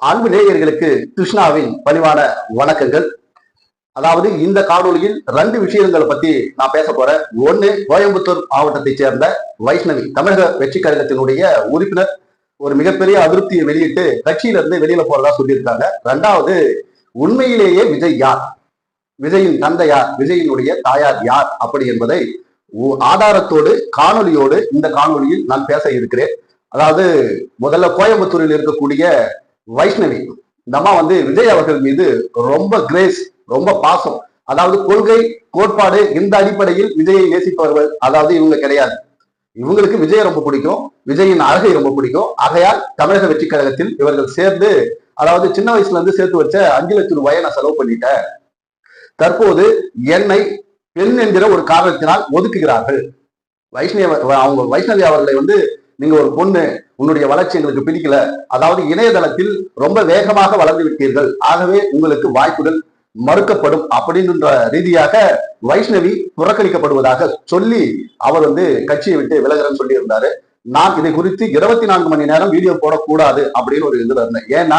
அன்பு நேயர்களுக்கு கிருஷ்ணாவின் பணிவான வணக்கங்கள். அதாவது இந்த காணொளியில் ரெண்டு விஷயங்களை பத்தி நான் பேச போறேன். ஒன்னு கோயம்புத்தூர் மாவட்டத்தைச் சேர்ந்த வைஷ்ணவி தமிழக வெற்றி கழகத்தினுடைய உறுப்பினர். ஒரு மிகப்பெரிய அதிருப்தியை வெளியிட்டு கட்சியில இருந்து வெளியில போறதா சொல்லியிருக்காங்க. ரெண்டாவது உண்மையிலேயே விஜய் யார்? விஜயின் தந்தை யார்? விஜயினுடைய தாயார் யார்? அப்படி என்பதை உ- ஆதாரத்தோடு காணொலியோடு இந்த காணொலியில் நான் பேச இருக்கிறேன். அதாவது முதல்ல கோயம்புத்தூரில் இருக்கக்கூடிய வைஷ்ணவி. இந்த அம்மா வந்து விஜய் அவர்கள் மீது ரொம்ப கிரேஸ் ரொம்ப பாசம். அதாவது கொள்கை கோட்பாடு இந்த அடிப்படையில் விஜயை நேசிப்பவர்கள் அதாவது இவங்க கிடையாது. இவங்களுக்கு விஜய் ரொம்ப பிடிக்கும் விஜயின் அழகை ரொம்ப பிடிக்கும். ஆகையால் தமிழக வெற்றி கழகத்தில் இவர்கள் சேர்ந்து அதாவது சின்ன வயசுல இருந்து சேர்த்து வச்ச அஞ்சு லட்சம் ரூபாயை நான் செலவு பண்ணிட்டேன். தற்போது என்னை பெண் என்கிற ஒரு காரணத்தினால் ஒதுக்குகிறார்கள். வைஷ்ணவ அவங்க வைஷ்ணவி அவர்களை வந்து நீங்க ஒரு பொண்ணு உன்னுடைய வளர்ச்சி எங்களுக்கு பிடிக்கல. அதாவது இணையதளத்தில் ரொம்ப வேகமாக வளர்ந்து விட்டீர்கள். ஆகவே உங்களுக்கு வாய்ப்புகள் மறுக்கப்படும் அப்படின்ற ரீதியாக வைஷ்ணவி புறக்கணிக்கப்படுவதாக சொல்லி அவர் வந்து கட்சியை விட்டு விலகிறேன்னு சொல்லி இருந்தாரு நான் இதை குறித்து இருபத்தி நான்கு மணி நேரம் வீடியோ போடக்கூடாது அப்படின்னு ஒரு இதுல இருந்தேன். ஏன்னா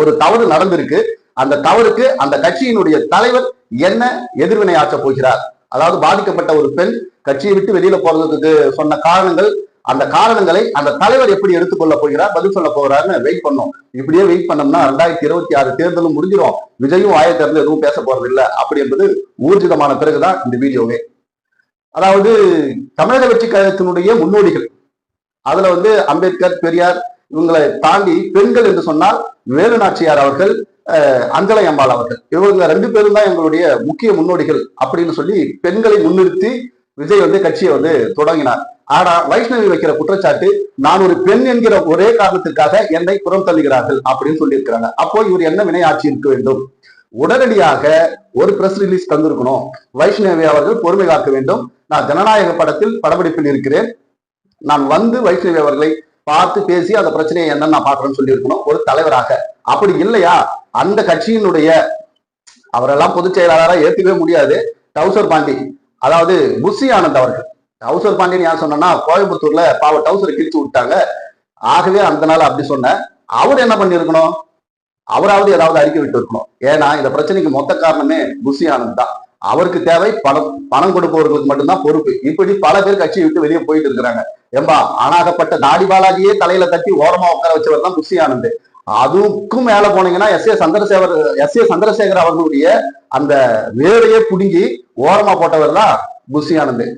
ஒரு தவறு நடந்திருக்கு. அந்த தவறுக்கு அந்த கட்சியினுடைய தலைவர் என்ன எதிர்வினை ஆற்ற போகிறார்? அதாவது பாதிக்கப்பட்ட ஒரு பெண் கட்சியை விட்டு வெளியில போறதுக்கு சொன்ன காரணங்கள் அந்த காரணங்களை அந்த தலைவர் எப்படி எடுத்துக்கொள்ள போகிறார் பதில் சொல்ல போகிறார்னு வெயிட் பண்ணோம். இப்படியே வெயிட் பண்ணோம்னா ரெண்டாயிரத்தி இருபத்தி ஆறு தேர்தலும் முடிஞ்சிடும் விஜயும் ஆய தேர்தல் எதுவும் பேச போறது இல்லை. அப்படி என்பது ஊர்ஜிதமான பிறகுதான் இந்த வீடியோவே. அதாவது தமிழக வெற்றி கழகத்தினுடைய முன்னோடிகள். அதுல வந்து அம்பேத்கர் பெரியார் இவங்களை தாண்டி பெண்கள் என்று சொன்னால் வேலு நாச்சியார் அவர்கள் அஞ்சலை அம்பாள் அவர்கள். இவங்க ரெண்டு பேரும் தான் எங்களுடைய முக்கிய முன்னோடிகள் அப்படின்னு சொல்லி பெண்களை முன்னிறுத்தி விஜய் வந்து கட்சியை வந்து தொடங்கினார். ஆனா வைஷ்ணவி வைக்கிற குற்றச்சாட்டு நான் ஒரு பெண் என்கிற ஒரே காரணத்திற்காக என்னை புறம் தள்ளுகிறார்கள் அப்படின்னு சொல்லியிருக்கிறாங்க. அப்போ இவர் என்ன வினையாட்சி இருக்க வேண்டும்? உடனடியாக ஒரு பிரஸ் ரிலீஸ் தந்திருக்கணும். வைஷ்ணவி அவர்கள் பொறுமை காக்க வேண்டும். நான் ஜனநாயக படத்தில் படப்பிடிப்பில் இருக்கிறேன். நான் வந்து வைஷ்ணவி அவர்களை பார்த்து பேசி அந்த பிரச்சனையை என்னன்னு நான் பாக்குறேன்னு சொல்லியிருக்கணும். ஒரு தலைவராக. அப்படி இல்லையா? அந்த கட்சியினுடைய அவரெல்லாம் பொதுச் செயலாளராக ஏத்துக்கவே முடியாது. டவுசர் பாண்டி அதாவது புஷி ஆனந்த் அவர்கள். டவுசர் பாண்டியன் யார் சொன்னா கோயம்புத்தூர்ல பாவ டவுசரை கிழிச்சு விட்டாங்க. ஆகவே அந்த நாள் அப்படி சொன்னேன். அவர் என்ன பண்ணிருக்கணும் அவராவது ஏதாவது அறிக்கை விட்டு இருக்கணும் ஏன்னா இந்த பிரச்சனைக்கு மொத்த காரணமே புஷி ஆனந்த் தான். அவருக்கு தேவை பணம். பணம் கொடுப்பவர்களுக்கு மட்டும்தான் பொறுப்பு. இப்படி பல பேர் கட்சியை விட்டு வெளியே போயிட்டு இருக்கிறாங்க. ஏம்பா அனாகப்பட்ட தாடி பாலாஜியே தலையில தட்டி ஓரமா உட்கார வச்சவர் தான் புஷி ஆனந்த். அதுக்கும் மேல போனீங்கன்னா S A Chandrasekhar S A Chandrasekhar அவர்களுடைய அந்த வேலையே புடுங்கி ஓரமா போட்டவர் தான் புஷி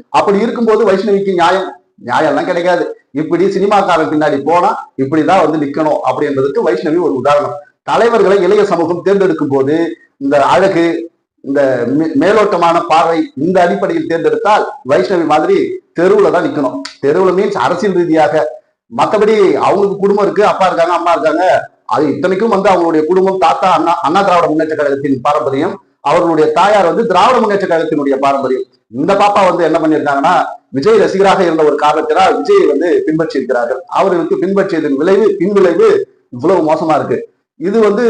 அப்படி இருக்கும்போது வைஷ்ணவிக்கு நியாயம். நியாயம்லாம் கிடைக்காது. இப்படி சினிமாக்காரன் பின்னாடி போனா இப்படிதான் வந்து நிக்கணும் அப்படி என்பதற்கு வைஷ்ணவி ஒரு உதாரணம். தலைவர்களை இளைய சமூகம் தேர்ந்தெடுக்கும் போது இந்த அழகு இந்த மே- மேலோட்டமான பார்வை இந்த அடிப்படையில் தேர்ந்தெடுத்தால் வைஷ்ணவி மாதிரி தெருவுல தான் நிக்கணும். தெருவுல மீன்ஸ் அரசியல் ரீதியாக. மத்தபடி அவங்களுக்கு குடும்பம் இருக்கு அப்பா இருக்காங்க அம்மா இருக்காங்க. அது இத்தனைக்கும் வந்து அவங்களுடைய குடும்பம் தாத்தா அண்ணா அண்ணா திராவிட முன்னேற்ற கழகத்தின் பாரம்பரியம். அவர்களுடைய தாயார் வந்து திராவிட முன்னேற்ற கழகத்தினுடைய பாரம்பரியம். இந்த பாப்பா வந்து என்ன பண்ணியிருக்காங்கன்னா விஜய் ரசிகராக இருந்த ஒரு காரணத்தினால் விஜயை வந்து பின்பற்றி இருக்கிறார்கள் அவர்களுக்கு பின்பற்றியதன் விளைவு பின்விளைவு இவ்வளவு மோசமா இருக்கு. இது வந்து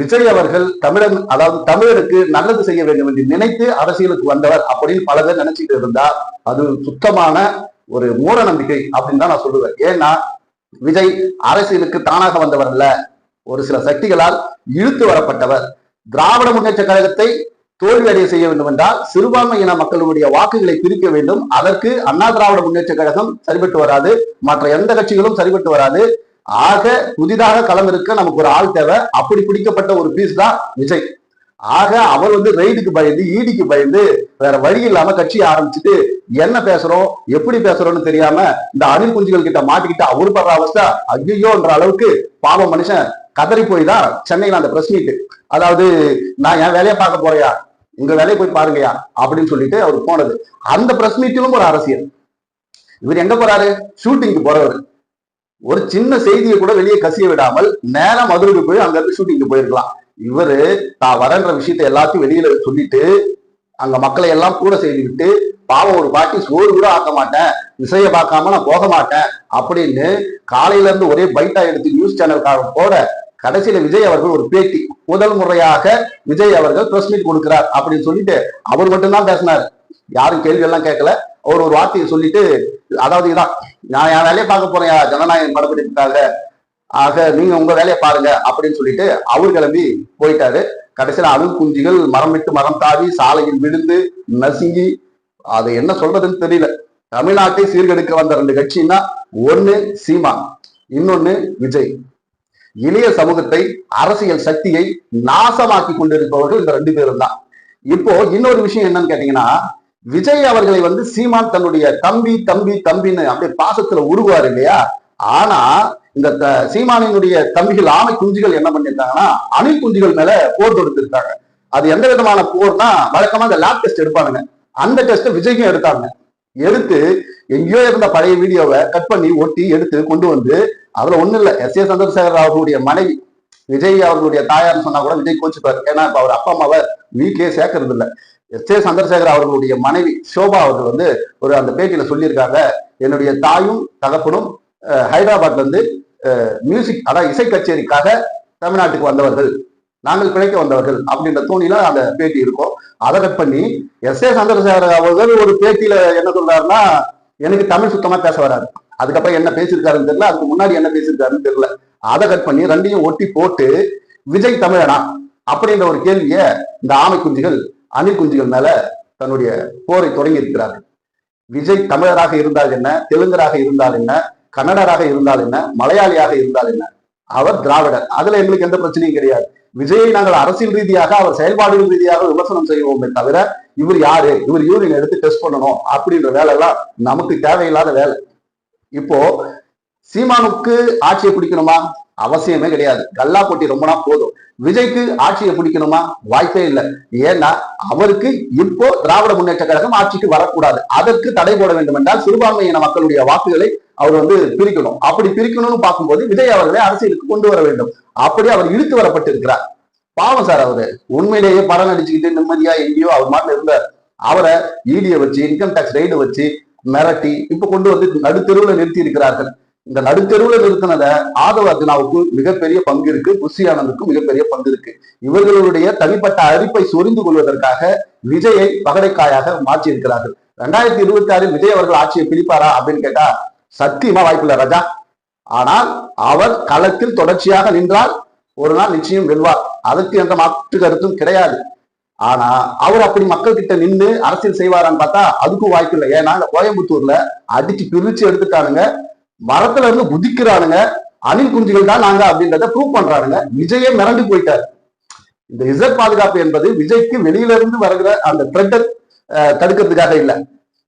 விஜய் அவர்கள் தமிழன் அதாவது தமிழருக்கு நல்லது செய்ய வேண்டும் என்று நினைத்து அரசியலுக்கு வந்தவர் அப்படின்னு பல பேர் நினைச்சிட்டு இருந்தா அது சுத்தமான ஒரு மூட நம்பிக்கை அப்படின்னு தான் நான் சொல்லுவேன். ஏன்னா விஜய் அரசியலுக்கு தானாக வந்தவர் அல்ல. ஒரு சில சக்திகளால் இழுத்து வரப்பட்டவர். திராவிட முன்னேற்ற கழகத்தை தோல்வியடைய செய்ய வேண்டும் என்றால் சிறுபான்மையின மக்களுடைய வாக்குகளை பிரிக்க வேண்டும். அதற்கு அண்ணா திராவிட முன்னேற்ற கழகம் சரிபட்டு வராது. மற்ற எந்த கட்சிகளும் சரிபட்டு வராது. ஆக புதிதாக களமிருக்க நமக்கு ஒரு ஆள் தேவை. அப்படி பிடிக்கப்பட்ட ஒரு பீஸ் தான் விஜய். ஆக அவர் வந்து ரெய்டுக்கு பயந்து ஈடிக்கு பயந்து வேற வழி இல்லாம கட்சியை ஆரம்பிச்சுட்டு என்ன பேசுறோம் எப்படி பேசுறோம்னு தெரியாம இந்த அணில் குஞ்சுகள் கிட்ட மாட்டிக்கிட்டு அவரு படுற அவஸ்தா ஐயோன்ற அளவுக்கு பாவம் மனுஷன் கதறி போய் தான் சென்னையில் அந்த பிரஸ் மீட் அதாவது நான் என் வேலையை பார்க்க போறையா? உங்க வேலையை போய் பாருங்கயா? அப்படின்னு சொல்லிட்டு அவர் போனது. அந்த பிரஸ் மீட்டிலும் ஒரு அரசியல். இவர் எங்க போறாரு? ஷூட்டிங்க்கு போறவர். ஒரு சின்ன செய்தியை கூட வெளியே கசிய விடாமல் நேரம் மதுரைக்கு போய் அங்க இருந்து ஷூட்டிங்க்கு போயிருக்கலாம். இவரு தான் வரன்ற விஷயத்தை எல்லாத்தையும் வெளியில சொல்லிட்டு அங்க மக்களை எல்லாம் கூட செய்து விட்டு பாவம் ஒரு பாட்டி சோறு கூட ஆக்க மாட்டேன் இசையை பார்க்காம நான் போக மாட்டேன் அப்படின்னு காலையில இருந்து ஒரே பைட்டா எடுத்து நியூஸ் சேனல்காக போட கடைசியில விஜய் அவர்கள் ஒரு பேட்டி முதல் முறையாக விஜய் அவர்கள் பிரஸ் மீட் கொடுக்கிறார் அப்படின்னு சொல்லிட்டு அவர் மட்டும்தான் பேசினார். யாரும் கேள்வி எல்லாம் கேட்கல. அவர் ஒரு வார்த்தையை சொல்லிட்டு அதாவது இதான் நான் என் வேலையை பார்க்க போறேன் ஜனநாயகம் படப்பிடிப்புக்காக. ஆக நீங்க உங்க வேலையை பாருங்க அப்படின்னு சொல்லிட்டு அவர் கிளம்பி போயிட்டாரு. கடைசியில அழுகு குஞ்சுகள் மரம் விட்டு மரம் தாவி சாலையில் விழுந்து நசுங்கி அது என்ன சொல்றதுன்னு தெரியல. தமிழ்நாட்டை சீர்கெடுக்க வந்த ரெண்டு கட்சின்னா ஒன்னு சீமா இன்னொன்னு விஜய். இளைய சமூகத்தை அரசியல் சக்தியை நாசமாக்கி கொண்டிருப்பவர்கள் இந்த ரெண்டு பேரும் தான். இப்போ இன்னொரு விஷயம் என்னன்னு கேட்டீங்கன்னா விஜய் அவர்களை வந்து சீமான் தன்னுடைய தம்பி தம்பி தம்பின்னு அப்படியே பாசத்துல உருவாரு இல்லையா? ஆனா இந்த த- சீமானினுடைய தம்பிகள் ஆணை குஞ்சுகள் என்ன பண்ணியிருந்தாங்கன்னா அணில் குஞ்சுகள் மேல போர் தொடுத்திருக்காங்க. அது எந்த விதமான போர்னா வழக்கமா அந்த லேப் டெஸ்ட் எடுப்பானுங்க. அந்த டெஸ்ட் விஜய்க்கும் எடுத்தாங்க. எடுத்து எங்கேயோ இருந்த பழைய வீடியோவை கட் பண்ணி ஒட்டி எடுத்து கொண்டு வந்து அதுல ஒண்ணு இல்ல. எஸ் ஏ சந்திரசேகர் அவர்களுடைய மனைவி விஜய் அவர்களுடைய தாயார் சொன்னா கூட விஜய் கோச்சுப்பாரு. ஏன்னா இப்ப அவர் அப்பா அம்மாவை வீட்லயே சேர்க்கறது இல்ல. எஸ் ஏ சந்திரசேகர் அவர்களுடைய மனைவி சோபா அவர்கள் வந்து ஒரு அந்த பேட்டியில சொல்லியிருக்காங்க. என்னுடைய தாயும் தகப்பனும் ஹைதராபாத்ல இருந்து மியூசிக் அதாவது இசை கச்சேரிக்காக தமிழ்நாட்டுக்கு வந்தவர்கள். நாங்கள் பிழைக்க வந்தவர்கள் அப்படின்ற தோணியில அந்த பேட்டி இருக்கும். அதை கட் பண்ணி எஸ் ஏ சந்திரசேகர் அவர்கள் ஒரு பேட்டியில என்ன சொல்றாருன்னா எனக்கு தமிழ் சுத்தமா பேச வராது. அதுக்கப்புறம் என்ன பேசியிருக்காருன்னு தெரியல அதுக்கு முன்னாடி என்ன பேசியிருக்காருன்னு தெரியல. அதை கட் பண்ணி ரெண்டையும் ஒட்டி போட்டு விஜய் தமிழனா அப்படின்ற ஒரு கேள்வியை இந்த ஆமை குஞ்சுகள் அணில் குஞ்சுகள் மேல தன்னுடைய போரை தொடங்கி இருக்கிறார்கள். விஜய் தமிழராக இருந்தால் என்ன தெலுங்கராக இருந்தால் என்ன கன்னடராக இருந்தால் என்ன மலையாளியாக இருந்தால் என்ன அவர் திராவிடர். அதுல எங்களுக்கு எந்த பிரச்சனையும் கிடையாது. விஜயை நாங்கள் அரசியல் ரீதியாக அவர் செயல்பாடுகள் ரீதியாக விமர்சனம் செய்வோமே தவிர இவர் யாரு? இவர் யூரின் எடுத்து டெஸ்ட் பண்ணணும் அப்படின்ற வேலை எல்லாம் நமக்கு தேவையில்லாத வேலை. இப்போ சீமானுக்கு ஆட்சியை பிடிக்கணுமா? அவசியமே கிடையாது. கல்லா போட்டி ரொம்ப நாள் போதும். விஜய்க்கு ஆட்சியை பிடிக்கணுமா? வாய்ப்பே இல்லை. ஏன்னா அவருக்கு இப்போ திராவிட முன்னேற்ற கழகம் ஆட்சிக்கு வரக்கூடாது. அதற்கு தடை போட வேண்டும் என்றால் சிறுபான்மையின மக்களுடைய வாக்குகளை அவர் வந்து பிரிக்கணும். அப்படி பிரிக்கணும்னு பார்க்கும்போது விஜய் அவர்களை அரசியலுக்கு கொண்டு வர வேண்டும். அப்படி அவர் இழுத்து வரப்பட்டிருக்கிறார். பாவம் சார் அவரு. உண்மையிலேயே படம் நடிச்சுக்கிட்டு நிம்மதியா எங்கேயோ அவர் மாதிரி இருந்தார் அவரை ஈடியை வச்சு இன்கம் டேக்ஸ் ரைடு வச்சு மிரட்டி இப்ப கொண்டு வந்து நடுத்தெருவில் நிறுத்தி இருக்கிறார்கள். இந்த நடுத்தெருவுல நிறுத்தினத ஆதவ அர்ஜுனாவுக்கு மிகப்பெரிய பங்கு இருக்கு குஷி ஆனந்துக்கும் மிகப்பெரிய பங்கு இருக்கு. இவர்களுடைய தனிப்பட்ட அரிப்பை சொரிந்து கொள்வதற்காக விஜயை பகடைக்காயாக மாற்றி இருக்கிறார்கள். ரெண்டாயிரத்தி இருபத்தி ஆறில் விஜய் அவர்கள் ஆட்சியை பிடிப்பாரா அப்படின்னு கேட்டா சத்தியமா வாய்ப்பில்லை ராஜா. ஆனால் அவர் களத்தில் தொடர்ச்சியாக நின்றால் ஒரு நாள் நிச்சயம் வெல்வார். அதற்கு எந்த மாற்று கருத்தும் கிடையாது. ஆனா அவர் அப்படி மக்கள் கிட்ட நின்று அரசியல் செய்வாரான்னு பார்த்தா அதுக்கும் வாய்ப்பு இல்லை. ஏன்னா கோயம்புத்தூர்ல அடிச்சு பிரிச்சு எடுத்துட்டானுங்க. மரத்துல இருந்து குதிக்கிறானுங்க. அணில் குஞ்சுகள் தான் நாங்க அப்படின்றத ப்ரூவ் பண்றானுங்க. விஜயே மிரண்டு போயிட்டாரு. இந்த இசட் பாதுகாப்பு என்பது விஜய்க்கு வெளியில இருந்து வருகிற அந்த த்ரெட்டை தடுக்கிறதுக்காக இல்ல.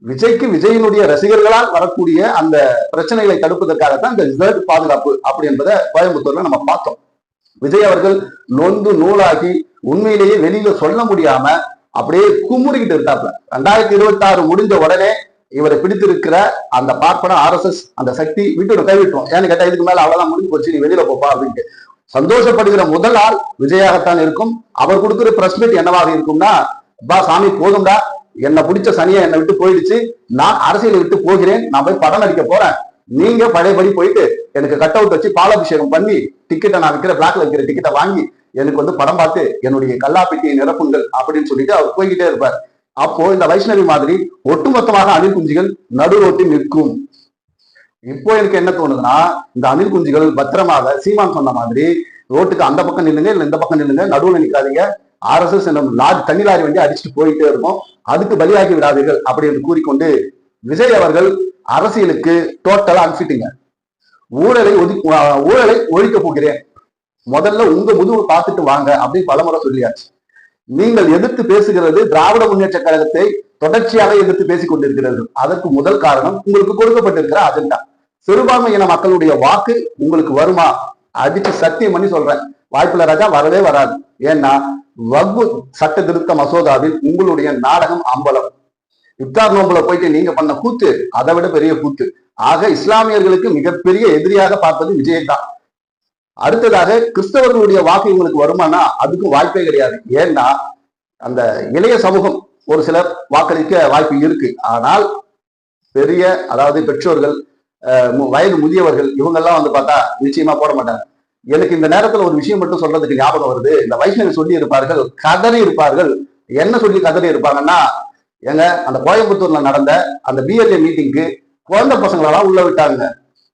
விஜய்க்கு விஜயினுடைய ரசிகர்களால் வரக்கூடிய அந்த பிரச்சனைகளை தடுப்பதற்காகத்தான் இந்த இசட் பாதுகாப்பு அப்படி என்பதை கோயம்புத்தூர்ல நம்ம பார்த்தோம். விஜய் அவர்கள் நொந்து நூலாகி உண்மையிலேயே வெளியில சொல்ல முடியாம அப்படியே குமுறிக்கிட்டு இருந்தாப்ல ரெண்டாயிரத்தி இருபத்தி ஆறு முடிஞ்ச உடனே இவரை பிடித்திருக்கிற அந்த பார்ப்பன ஆர்எஸ்எஸ் அந்த சக்தி விட்டு கைவிட்டோம் ஏன்னு கேட்டா இதுக்கு மேல அவ்வளவுதான் முடிஞ்சு போச்சு நீ வெளியில போப்பா அப்படின்ட்டு. சந்தோஷப்படுகிற முதல் ஆள் விஜயாகத்தான் இருக்கும். அவர் கொடுக்கிற பிரஸ் மீட் என்னவாக இருக்கும்னா பா சாமி போதும்டா. என்னை பிடிச்ச சனியை என்னை விட்டு போயிடுச்சு. நான் அரசியலை விட்டு போகிறேன். நான் போய் படம் நடிக்க போறேன். நீங்க பழையபடி போயிட்டு எனக்கு கட் அவுட் வச்சு பாலாபிஷேகம் பண்ணி டிக்கெட்டை நான் விற்கிற பிளாக்ல விற்கிற டிக்கெட்டை வாங்கி எனக்கு வந்து படம் பார்த்து என்னுடைய கல்லாப்பிட்டியை நிரப்புங்கள் அப்படின்னு சொல்லிட்டு அவர் போய்கிட்டே இருப்பார். அப்போ இந்த வைஷ்ணவி மாதிரி ஒட்டுமொத்தமாக அணில் குஞ்சுகள் நடு ரோட்டில் நிற்கும். இப்போ எனக்கு என்ன தோணுதுன்னா இந்த அணில் குஞ்சுகள் பத்திரமாக சீமான் சொன்ன மாதிரி ரோட்டுக்கு அந்த பக்கம் நில்லுங்க இல்ல இந்த பக்கம் நில்லுங்க நடுவில் நிற்காதீங்க ஆர்எஸ்எஸ் என்னும் லாரி தண்ணி லாரி வண்டி அடிச்சுட்டு போயிட்டே இருக்கும் அதுக்கு பலியாகி விடாதீர்கள் அப்படி என்று கூறிக்கொண்டு விஜய் அவர்கள் அரசியலுக்கு டோட்டலா அனுப்பிட்டுங்க. ஊழலை ஒதி ஊழலை ஒழிக்க போகிறேன். முதல்ல உங்க முதுகு பார்த்துட்டு வாங்க அப்படின்னு பலமுறை சொல்லியாச்சு. நீங்கள் எதிர்த்து பேசுகிறது திராவிட முன்னேற்ற கழகத்தை தொடர்ச்சியாக எதிர்த்து பேசிக் கொண்டிருக்கிறது அதற்கு முதல் காரணம் உங்களுக்கு கொடுக்கப்பட்டிருக்கிற அஜெண்டா சிறுபான்மையின மக்களுடைய வாக்கு உங்களுக்கு வருமா? அடிச்சு சத்தியம் பண்ணி சொல்றேன். வாய்ப்புல ராஜா வரவே வராது. ஏன்னா வக்பு சட்ட திருத்த மசோதாவில் உங்களுடைய நாடகம் அம்பலம். இப்தார் நோம்புல போயிட்டு நீங்க பண்ண கூத்து அதை விட பெரிய கூத்து. ஆக இஸ்லாமியர்களுக்கு மிகப்பெரிய எதிரியாக பார்ப்பது விஜய் தான். அடுத்ததாக கிறிஸ்தவர்களுடைய வாக்கு இவங்களுக்கு வருமானா? அதுக்கும் வாய்ப்பே கிடையாது. ஏன்னா அந்த இளைய சமூகம் ஒரு சிலர் வாக்களிக்க வாய்ப்பு இருக்கு. ஆனால் பெரிய அதாவது பெற்றோர்கள் வயது முதியவர்கள் இவங்கெல்லாம் வந்து பார்த்தா நிச்சயமா போட மாட்டாங்க. எனக்கு இந்த நேரத்துல ஒரு விஷயம் மட்டும் சொல்றதுக்கு ஞாபகம் வருது. இந்த வைஷ்ணவி சொல்லி இருப்பார்கள் கதறி இருப்பார்கள். என்ன சொல்லி கதறி இருப்பாங்கன்னா ஏங்க அந்த கோயம்புத்தூர்ல நடந்த அந்த பிஎல்ஏ மீட்டிங்க்கு குழந்தை பசங்களெல்லாம் உள்ள விட்டாங்க.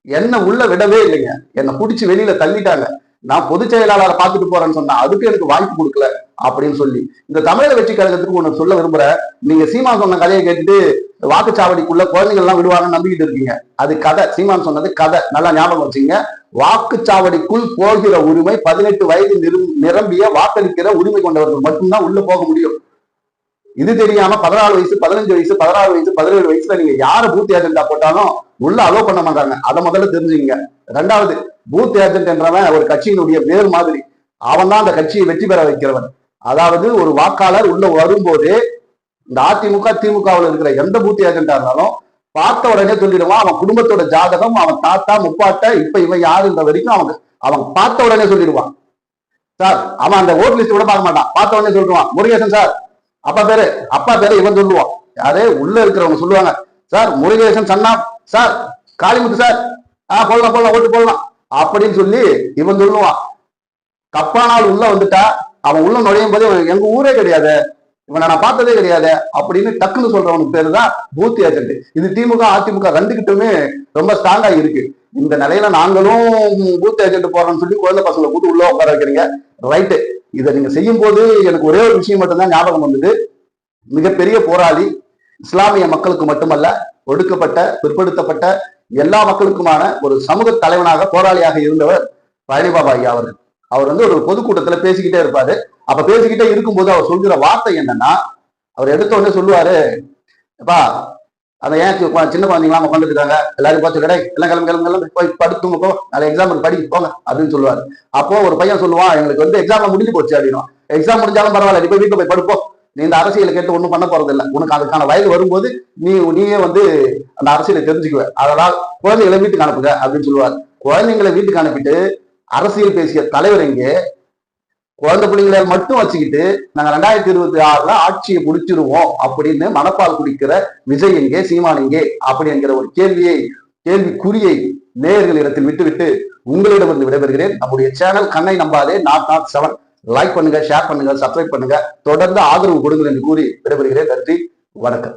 என்ன உள்ள விடவே இல்லைங்க. என்னை பிடிச்சி வெளியில தள்ளிட்டாங்க. நான் பொதுச் செயலாளரை பார்த்துட்டு போறேன்னு சொன்னா அதுக்கு எனக்கு வாய்ப்பு கொடுக்கல அப்படின்னு சொல்லி. இந்த தமிழக வெற்றி கழகத்துக்கு ஒண்ணு சொல்ல விரும்புறேன் நீங்க சீமான் சொன்ன கதையை கேட்டுட்டு வாக்குச்சாவடிக்குள்ள குழந்தைகள் எல்லாம் விடுவாங்கன்னு நம்பிக்கிட்டு இருக்கீங்க. அது கதை. சீமான் சொன்னது கதை. நல்லா ஞாபகம் வச்சுங்க. வாக்குச்சாவடிக்குள் போகிற உரிமை பதினெட்டு வயது நிரம்பிய வாக்களிக்கிற உரிமை கொண்டவர்கள் மட்டும்தான் உள்ள போக முடியும். இது தெரியாம பதினாலு வயசு பதினஞ்சு வயசு பதினாறு வயசு பதினேழு வயசுல நீங்க யாரு பூத் ஏஜென்டா போட்டாலும் உள்ள அலோவ் பண்ண மாட்டாங்க. அதை முதல்ல தெரிஞ்சுங்க ரெண்டாவது பூத் ஏஜென்ட் என்றவன் ஒரு கட்சியினுடைய வேறு மாதிரி. அவன் தான் அந்த கட்சியை வெற்றி பெற வைக்கிறவன். அதாவது ஒரு வாக்காளர் உள்ள வரும்போதே இந்த அதிமுக திமுகவில் இருக்கிற எந்த பூத் ஏஜென்டா இருந்தாலும் பார்த்த உடனே சொல்லிடுவான் அவன் குடும்பத்தோட ஜாதகம் அவன் தாத்தா முப்பாட்ட இப்ப இவன் யாருன்ற வரைக்கும் அவன் அவன் பார்த்த உடனே சொல்லிடுவான். சார் அவன் அந்த ஓட் லிஸ்ட் கூட பார்க்க மாட்டான். பார்த்த உடனே சொல்லிடுவான் முருகேசன் சார் அப்பா பேரு அப்பா பேரு இவன் சொல்லுவான். யாரே? உள்ள இருக்கிறவங்க சொல்லுவாங்க. சார் முருகேசன் சன்னா சார் காளிமுத்து சார். ஆ போடலாம் போடலாம் ஓட்டு போடலாம். அப்படின்னு சொல்லி இவன் சொல்லுவான். கப்பானால் உள்ள வந்துட்டா அவன் உள்ள நுழையும் போது எங்க ஊரே கிடையாது. இவனை நான் பார்த்ததே கிடையாது. அப்படின்னு டக்குன்னு சொல்றவனுக்கு பேரு தான் பூத் ஏஜென்ட் இது திமுக அதிமுக ரெண்டுகிட்டுமே ரொம்ப ஸ்ட்ராங்கா இருக்கு. இந்த நிலையில நாங்களும் பூத் ஏஜென்ட் போறோம்னு சொல்லி குழந்தை பசங்களை கூட்டு உள்ள உட்கார வைக்கிறீங்க. ரைட்டு இதை நீங்க செய்யும் போது எனக்கு ஒரே ஒரு விஷயம் மட்டும்தான் ஞாபகம் வந்தது. மிகப்பெரிய போராளி இஸ்லாமிய மக்களுக்கு மட்டுமல்ல ஒடுக்கப்பட்ட பிற்படுத்தப்பட்ட எல்லா மக்களுக்குமான ஒரு சமூக தலைவனாக போராளியாக இருந்தவர் பழனிபாபா ஐயா அவர்கள். அவர் வந்து ஒரு பொதுக்கூட்டத்துல பேசிக்கிட்டே இருப்பாரு. அப்ப பேசிக்கிட்டே இருக்கும்போது அவர் சொல்கிற வார்த்தை என்னன்னா அவர் எடுத்த உடனே சொல்லுவாரு அப்பா அதை ஏன் சின்ன குழந்தைங்களாம் உட்காந்துருக்காங்க எல்லாரும் பார்த்து கடை எல்லாம் கிளம்பு கிளம்பு கிளம்பு போய் படுத்துங்க போ. நாளை எக்ஸாம் படிக்க போங்க அப்படின்னு சொல்லுவாரு. அப்போ ஒரு பையன் சொல்லுவான் எங்களுக்கு வந்து எக்ஸாம் முடிஞ்சு போச்சு அப்படின்னா எக்ஸாம் முடிஞ்சாலும் பரவாயில்ல நீ போய் வீட்டுல போய் படுப்போம் நீ இந்த அரசியலை கேட்டு ஒண்ணும் பண்ண போறது இல்லை உனக்கு அதுக்கான வயது வரும்போது நீ நீயே வந்து அந்த அரசியலை தெரிஞ்சுக்குவ. அதனால் குழந்தைகளை வீட்டுக்கு அனுப்புங்க அப்படின்னு சொல்லுவார். குழந்தைங்களை வீட்டுக்கு அனுப்பிட்டு அரசியல் பேசிய தலைவர் எங்கே? குழந்தை பிள்ளைங்களை மட்டும் வச்சுக்கிட்டு நாங்க ரெண்டாயிரத்தி இருபத்தி ஆறுல ஆட்சியை முடிச்சிருவோம் அப்படின்னு மனப்பால் குடிக்கிற விஜய் எங்கே சீமான் எங்கே அப்படி என்கிற ஒரு கேள்வியை கேள்விக்குறியை நேயர்களிடத்தில் விட்டுவிட்டு உங்களிடமிருந்து விடைபெறுகிறேன். நம்முடைய சேனல் கண்ணை நம்பாதே நாட் நாட் செவன். லைக் பண்ணுங்க ஷேர் பண்ணுங்க சப்ஸ்கிரைப் பண்ணுங்க. தொடர்ந்து ஆதரவு கொடுங்கள் என்று கூறி விடைபெறுகிறேன். நன்றி வணக்கம்.